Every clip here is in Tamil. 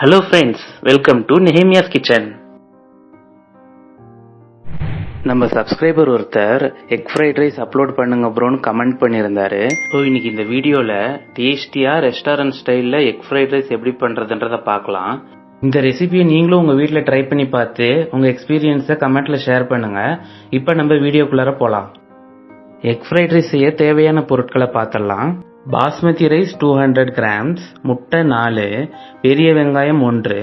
Hello friends welcome to Nehemiah's kitchen நம்ம சப்ஸ்கிரைபர் ஒருத்தர் எக் ஃப்ரைட் ரைஸ் அப்லோட் பண்ணுங்க ப்ரோன்னு கமெண்ட் பண்ணியிருந்தாரு. ஸோ இன்னைக்கு இந்த வீடியோவில் டேஸ்டியா ரெஸ்டாரண்ட் ஸ்டைலில் எக் ஃப்ரைட் ரைஸ் எப்படி பண்ணுறதுன்றத பார்க்கலாம். இந்த ரெசிபியை நீங்களும் உங்கள் வீட்டில் ட்ரை பண்ணி பார்த்து உங்கள் எக்ஸ்பீரியன்ஸை கமெண்ட்டில் ஷேர் பண்ணுங்கள் இப்போ நம்ம வீடியோக்குள்ளார போகலாம் எக் ஃப்ரைட் ரைஸ் செய்ய தேவையான பொருட்களை பார்த்துடலாம். Basmati rice two hundred grams முட்டை நாலு பெரிய வெங்காயம் ஒன்று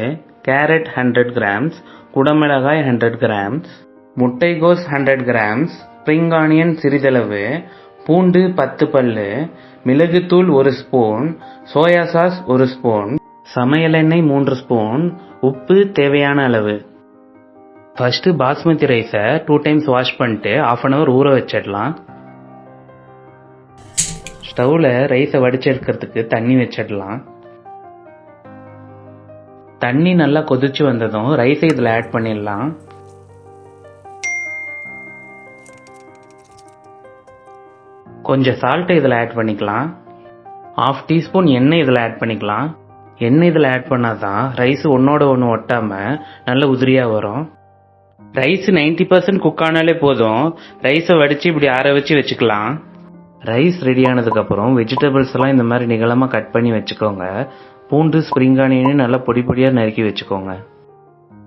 கேரட் ஹண்ட்ரட் கிராம்ஸ் குடமிளகாய் ஹண்ட்ரட் கிராம்ஸ் முட்டைகோஸ் ஹண்ட்ரட் கிராம்ஸ் ஸ்ப்ரிங் ஆனியன் சிறிதளவு பூண்டு பத்து பல்லு மிளகுத்தூள் ஒரு ஸ்பூன் சோயா சாஸ் ஒரு ஸ்பூன் சமையல் எண்ணெய் மூன்று ஸ்பூன் உப்பு தேவையான அளவு. ஃபர்ஸ்ட் பாஸ்மதி ரைஸை டூ டைம்ஸ் வாஷ் பண்ணிட்டு ஆஃப் அன் ஹவர் ஊற வச்சிடலாம். ஸ்டவ்வில் ரைஸை வடிச்செடுக்கிறதுக்கு தண்ணி வச்சிடலாம். தண்ணி நல்லா கொதிச்சு வந்ததும் ரைஸை இதில் ஆட் பண்ணிடலாம். கொஞ்சம் சால்ட்டை இதில் ஆட் பண்ணிக்கலாம். ஆஃப் டீஸ்பூன் எண்ணெய் இதில் ஆட் பண்ணிக்கலாம். எண்ணெய் இதில் ஆட் பண்ணால் தான் ரைஸ் ஒன்றோட ஒன்று ஒட்டாமல் நல்ல உதிரியாக வரும். ரைஸ் நைன்டி பர்சன்ட் குக் ஆனாலே போதும். ரைஸை வடித்து இப்படி ஆற வச்சு வச்சுக்கலாம். ரைஸ் ரெடி ஆனதுக்கப்புறம் வெஜிடபிள்ஸ் எல்லாம் இந்த மாதிரி நிகழமாக கட் பண்ணி வச்சுக்கோங்க. பூண்டு ஸ்ப்ரிங் ஆனியனையும் நல்லா பொடி பொடியாக நறுக்கி வச்சுக்கோங்க.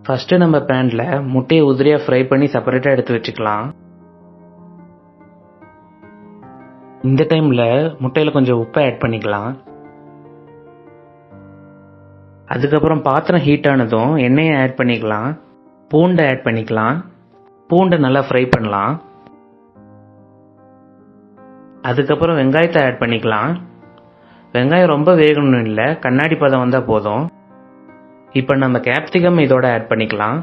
ஃபஸ்ட்டு நம்ம பேனில் முட்டையை உதிரியாக ஃப்ரை பண்ணி செப்பரேட்டாக எடுத்து வச்சுக்கலாம். இந்த டைமில் முட்டையில் கொஞ்சம் உப்பை ஆட் பண்ணிக்கலாம். அதுக்கப்புறம் பாத்திரம் ஹீட் ஆனதும் எண்ணெயை ஆட் பண்ணிக்கலாம். பூண்டை ஆட் பண்ணிக்கலாம். பூண்டை நல்லா ஃப்ரை பண்ணலாம். அதுக்கப்புறம் வெங்காயத்தை ஆட் பண்ணிக்கலாம். வெங்காயம் ரொம்ப வேகணும்னு இல்லை கண்ணாடி பதம் வந்தால் போதும். இப்போ நம்ம கேப்சிகம் இதோட ஆட் பண்ணிக்கலாம்.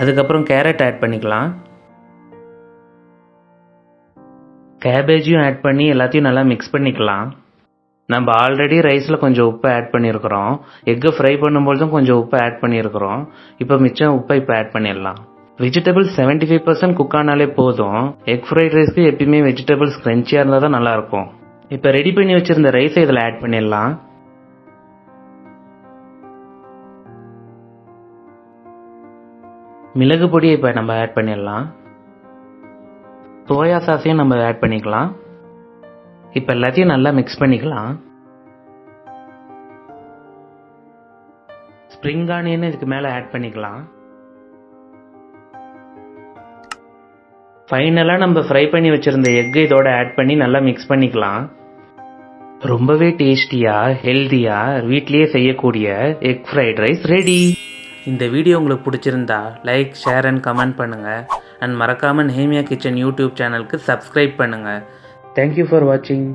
அதுக்கப்புறம் கேரட் ஆட் பண்ணிக்கலாம். கேபேஜையும் ஆட் பண்ணி எல்லாத்தையும் நல்லா மிக்ஸ் பண்ணிக்கலாம். நம்ம ஆல்ரெடி ரைஸில் கொஞ்சம் உப்பு ஆட் பண்ணியிருக்கிறோம் எக்கு ஃப்ரை பண்ணும்பொழுதும் கொஞ்சம் உப்பு ஆட் பண்ணியிருக்கிறோம் இப்போ மிச்சம் உப்பை இப்போ ஆட் பண்ணிடலாம். Vegetables seventy five percent cook ஆனாலே போதும். எக் ஃப்ரைட் ரைஸ்க்கு எப்பயுமே வெஜிடபிள்ஸ் கிரன்ச்சியாக இருந்தால் தான் நல்லாயிருக்கும். இப்போ ரெடி பண்ணி வச்சிருந்த ரைஸை இதில் ஆட் பண்ணிடலாம். மிளகு பொடியை இப்போ நம்ம ஆட் பண்ணிடலாம். சோயா சாஸையும் நம்ம ஆட் பண்ணிக்கலாம். இப்போ எல்லாத்தையும் நல்லா மிக்ஸ் பண்ணிக்கலாம். ஸ்ப்ரிங் ஆனியன் இதுக்கு மேலே ஆட் பண்ணிக்கலாம். ஃபைனலாக நம்ம ஃப்ரை பண்ணி வச்சுருந்த எக்கு இதோட ஆட் பண்ணி நல்லா மிக்ஸ் பண்ணிக்கலாம். ரொம்பவே டேஸ்டியாக ஹெல்த்தியாக வீட்லேயே செய்யக்கூடிய எக் ஃப்ரைட் ரைஸ் ரெடி இந்த வீடியோ உங்களுக்கு பிடிச்சிருந்தா லைக் ஷேர் அண்ட் கமெண்ட் பண்ணுங்கள் அண்ட் மறக்காமல் ஹேமியா கிச்சன் யூடியூப் சேனலுக்கு சப்ஸ்கிரைப் பண்ணுங்கள் தேங்க்யூ ஃபார் வாட்சிங்